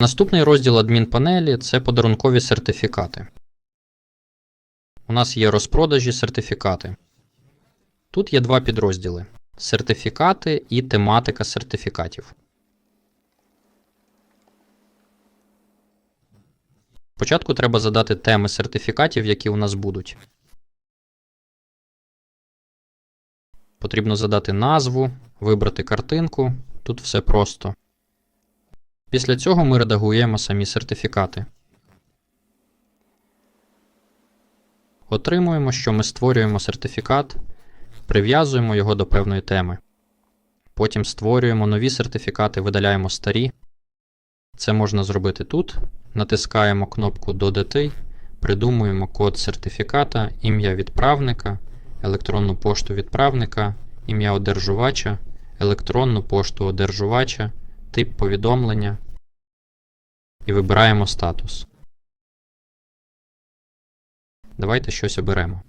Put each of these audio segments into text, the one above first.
Наступний розділ адмінпанелі це подарункові сертифікати. У нас є розпродажі сертифікати. Тут є два підрозділи: сертифікати і тематика сертифікатів. Спочатку треба задати теми сертифікатів, які у нас будуть. Потрібно задати назву, вибрати картинку. Тут все просто. Після цього ми редагуємо самі сертифікати. Отримуємо, що ми створюємо сертифікат, прив'язуємо його до певної теми. Потім створюємо нові сертифікати, видаляємо старі. Це можна зробити тут. Натискаємо кнопку Додати, придумуємо код сертифіката, ім'я відправника, електронну пошту відправника, ім'я одержувача, електронну пошту одержувача, тип повідомлення і вибираємо статус. Давайте щось оберемо.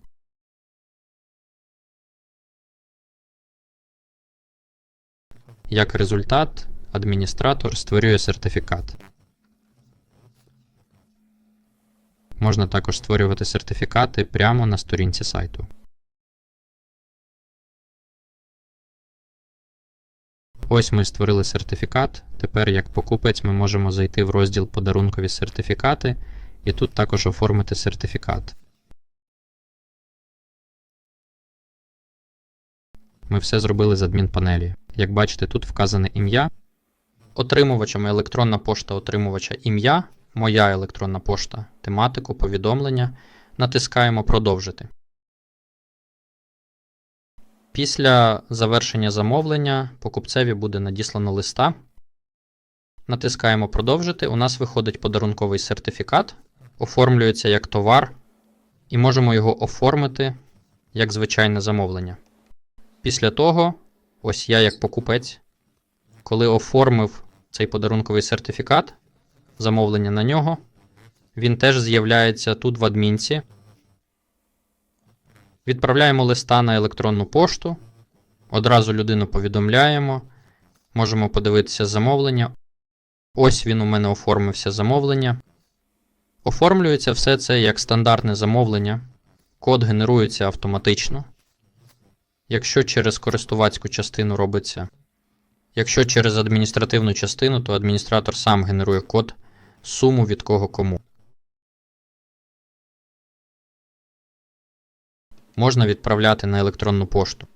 Як результат, адміністратор створює сертифікат. Можна також створювати сертифікати прямо на сторінці сайту. Ось ми створили сертифікат. Тепер, як покупець, ми можемо зайти в розділ Подарункові сертифікати і тут також оформити сертифікат. Ми все зробили з адмінпанелі. Як бачите, тут вказане ім'я. Отримувачами електронна пошта отримувача ім'я, моя електронна пошта, тематику, повідомлення. Натискаємо Продовжити. Після завершення замовлення покупцеві буде надіслано листа. Натискаємо Продовжити. У нас виходить подарунковий сертифікат, оформлюється як товар, і можемо його оформити як звичайне замовлення. Після того, ось я як покупець, коли оформив цей подарунковий сертифікат, замовлення на нього, він теж з'являється тут в адмінці. Відправляємо листа на електронну пошту. Одразу людину повідомляємо. Можемо подивитися замовлення. Ось він у мене оформився замовлення. Оформлюється все це як стандартне замовлення. Код генерується автоматично. Якщо через користувацьку частину робиться. Якщо через адміністративну частину, то адміністратор сам генерує код, суму від кого кому. Можна відправляти на електронну пошту.